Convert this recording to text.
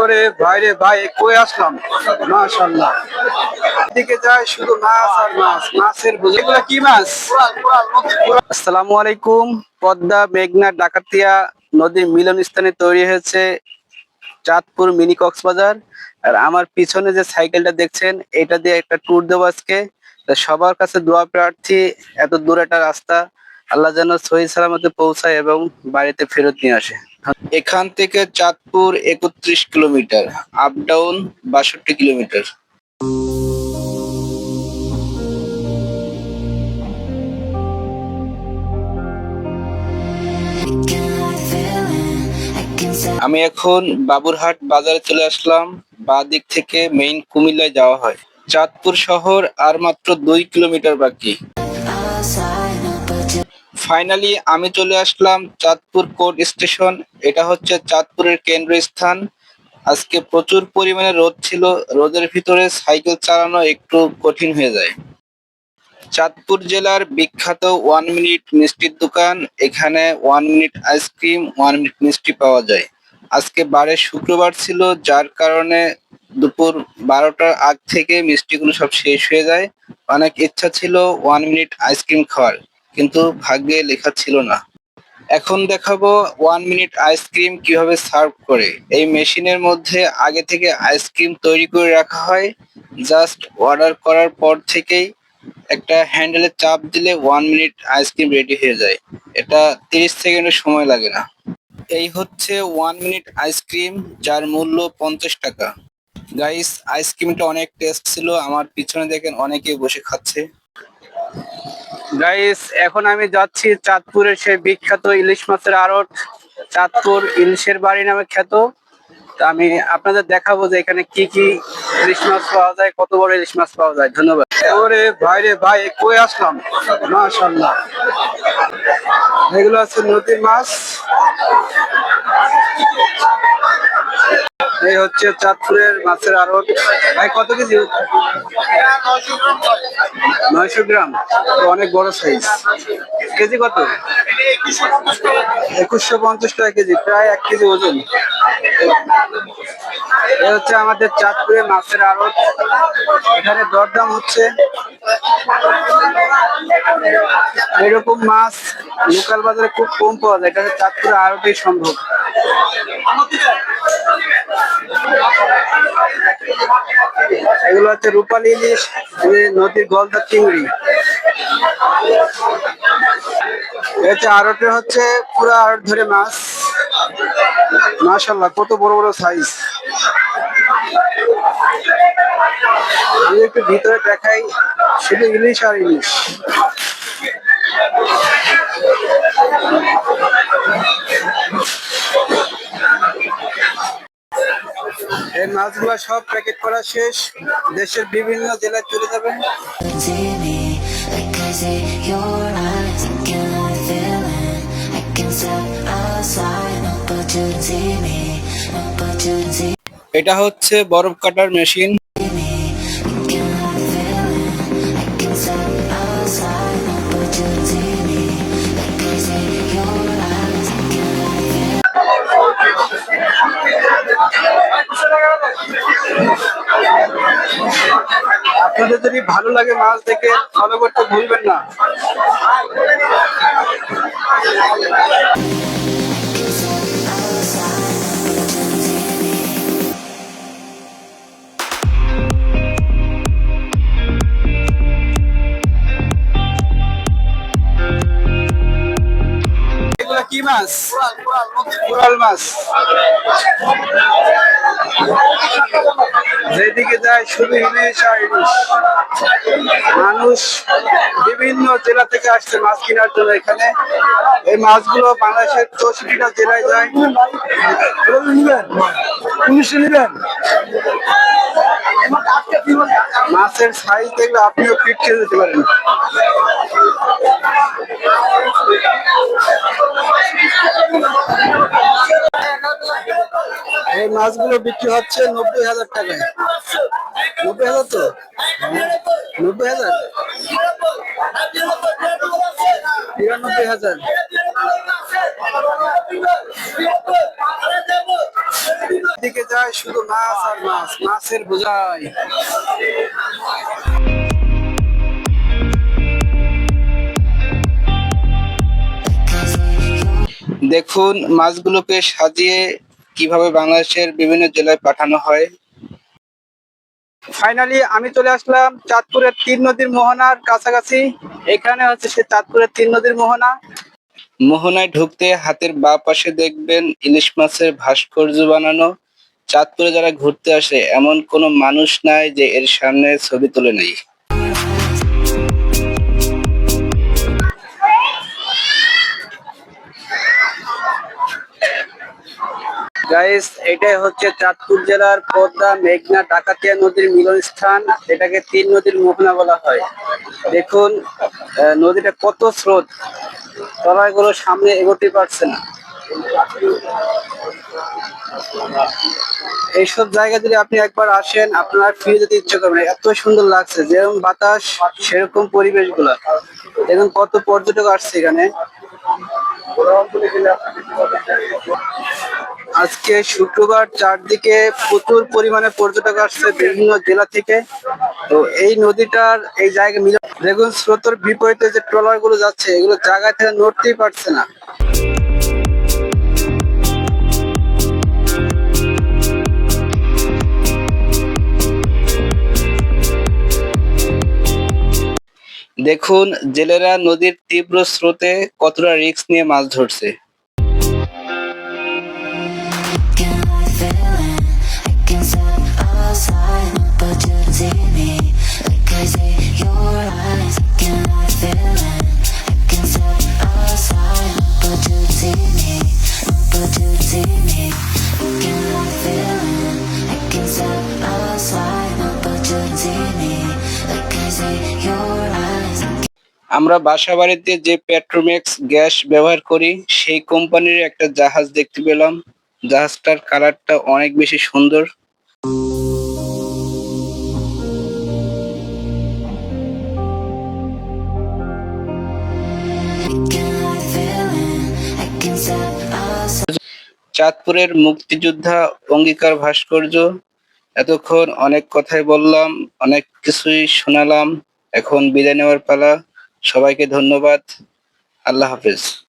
ওরে ভাই ভাই, কই আসলাম? মাশাআল্লাহ। দিকে যায় শুধু মাছ আর মাছ, মাছের বোঝা এগুলো কি মাছ? আসসালামু আলাইকুম। পদ্মা মেঘনা ডাকাতিয়া নদীর মিলন স্থানে তৈরি হয়েছে চাঁদপুর মিনি কক্সবাজার। আর আমার পিছনে যে সাইকেলটা দেখছেন, এটা দিয়ে একটা ট্যুর দেবো আজকে। সবার কাছে দোয়া প্রার্থী, এত দূর একটা রাস্তা, আল্লাহ যেন সহি সালামতে পৌঁছায় এবং বাড়িতে ফেরত নিয়ে আসে। এখান থেকে চাঁদপুর একত্রিশ কিলোমিটার আপ ডাউন বাষট্টি কিলোমিটার। আমি এখন বাবুরহাট বাজারে চলে আসলাম। বা দিক থেকে মেইন কুমিল্লায় যাওয়া হয়। চাঁদপুর শহর আর মাত্র দুই কিলোমিটার বাকি। ফাইনালি আমি চলে আসলাম চাঁদপুর কোর্ট স্টেশন। এটা হচ্ছে চাঁদপুরের কেন্দ্রস্থান। আজকে প্রচুর পরিমাণে রোদ ছিল। রোদের ভিতরে সাইকেল চালানো একটু কঠিন হয়ে যায়। চাঁদপুর জেলার বিখ্যাত ওয়ান মিনিট মিষ্টির দোকান। এখানে one minute ice cream, one minute মিষ্টি পাওয়া যায়। আজকে বারে শুক্রবার ছিল, যার কারণে দুপুর বারোটার আগ থেকে মিষ্টিগুলো সব শেষ হয়ে যায়। অনেক ইচ্ছা ছিল ওয়ান মিনিট আইসক্রিম খাওয়ার। কিন্তু ভাগ্যে লেখা ছিল না। এখন দেখাবো ওয়ান মিনিট আইসক্রিম কীভাবে সার্ভ করে। এই মেশিনের মধ্যে আগে থেকে আইসক্রিম তৈরি করে রাখা হয়। জাস্ট অর্ডার করার পর থেকেই একটা হ্যান্ডেলে চাপ দিলে ওয়ান মিনিট আইসক্রিম রেডি হয়ে যায়। এটা তিরিশ সেকেন্ডের সময় লাগে না। এই হচ্ছে ওয়ান মিনিট আইসক্রিম যার মূল্য পঞ্চাশ টাকা। গাইস আইসক্রিমটা অনেক টেস্ট ছিল। আমার পিছনে দেখেন অনেকে বসে খাচ্ছে। গাইস এখন আমি যাচ্ছি চাঁদপুরের সেই বিখ্যাত ইলিশ মাছের আড়ট। চাঁদপুর ইলিশের বাড়ি নামে খ্যাত। তা আমি আপনাদের দেখাবো যে এখানে কি কি ইলিশ মাছ পাওয়া যায়, কত বড় ইলিশ মাছ পাওয়া যায়। ধন্যবাদ। ওরে ভাই রে ভাই, কই আসলাম? মাশাল্লাহ এগুলো আছে নদীর মাছ। এই হচ্ছে চাঁদপুরের মাছের আড়ট ভাই, কত কেজি? নয়শো গ্রাম। অনেক বড় সাইজ কেজি কত? একুশশো পঞ্চাশ টাকা কেজি, প্রায় এক কেজি ওজন। এ হচ্ছে আমাদের চাঁদপুরে মাছের আড়ত। এখানে দরদাম হচ্ছে। এরকম মাছ লোকাল বাজারে খুব কম পাওয়া যায়। এখানে চাঁদপুরে আড়তেই সম্ভব এগুলো হচ্ছে রূপালী ইলিশ নদীর গলদা চিংড়ি। হচ্ছে আড়তে হচ্ছে পুরো আড়ত ধরে মাছ। মাশাল্লাহ কত বড় বড় সাইজ আমি একটু ভিতরে দেখাই। শুধু ইংলিশ আর ইংলিশ। এই মাছগুলো সব প্যাকেট করা শেষ। দেশের বিভিন্ন জেলায় চলে যাবেন। এটা হচ্ছে বরফ কাটার মেশিন। আপনাদের যদি ভালো লাগে মাছ দেখে ফলো করতে ভুলবেন না। এগুলা কি মাছ। কোরাল মাছ। যেদিকে যায় শুধু ইলিশ আর ইলিশ। মানুষ বিভিন্ন জেলা থেকে আসছে মাছ কেনার জন্য এখানে। এই মাছগুলো বাংলাদেশের চৌষট্টিটা জেলায় যায়। মাছের সাইজ দেখলে আপনিও ফিট খেয়ে যেতে পারেন। এই মাছগুলো বিক্রি হচ্ছে নব্বই হাজার টাকায় নব্বই হাজার তো? নব্বই হাজার? তিরানব্বই হাজার। যেদিকে যায় শুধু মাছ আর মাছ, মাছের বোঝাই। দেখুন, মাছগুলোকে সাজিয়ে কীভাবে বাংলাদেশের বিভিন্ন জেলায় পাঠানো হয়। ফাইনালি আমি চলে আসলাম চাঁদপুরের তিন নদীর মোহনার কাছাকাছি। এখানে হচ্ছে সে চাঁদপুরের তিন নদীর মোহনা। মোহনায় ঢুকতে হাতের বা পাশে দেখবেন ইলিশ মাছের ভাস্কর্য বানানো। চাঁদপুরে যারা ঘুরতে আসে, এমন কোনো মানুষ নাই যে এর সামনে ছবি তুলে নেই। গাইস এটাই হচ্ছে চাঁদপুর জেলার পদ্মা, মেঘনা, ডাকাতিয়া নদীর মিলনস্থান। এটাকে তিন নদীর মোহনা বলা হয়। দেখুন নদীটা কত স্রোত। তলাইগুলো সামনে এগোতে পারছে না। এইসব জায়গা যদি আপনি একবার আসেন, আপনার ফিরে যেতে ইচ্ছে করবে না। এত সুন্দর লাগছে, যেরকম বাতাস, সেরকম পরিবেশগুলা দেখুন, কত পর্যটক আসছে এখানে। আজকে শুক্রবার চারদিকে প্রচুর পরিমাণে পর্যটক আসছে বিভিন্ন জেলা থেকে। তো এই নদীটার, এই জায়গা মিল দেখুন স্রোতের বিপরীতে যে ট্রলারগুলো যাচ্ছে, এগুলো জায়গা থেকে নড়তেই পারছে না। দেখুন, জেলেরা নদীর তীব্র স্রোতে কতটা রিস্ক নিয়ে মাছ ধরছে। আমরা বাসা বাড়িতে যে পেট্রোমেক্স গ্যাস ব্যবহার করি সেই কোম্পানির একটা জাহাজ দেখতে পেলাম। জাহাজটার কালারটা অনেক বেশি সুন্দর। চাঁদপুরের মুক্তিযোদ্ধা অঙ্গীকার ভাস্কর্য, এতক্ষণ অনেক কথাই বললাম, অনেক কিছুই শোনালাম, এখন বিদায় নেওয়ার পালা। সবাইকে ধন্যবাদ। আল্লাহ হাফেজ।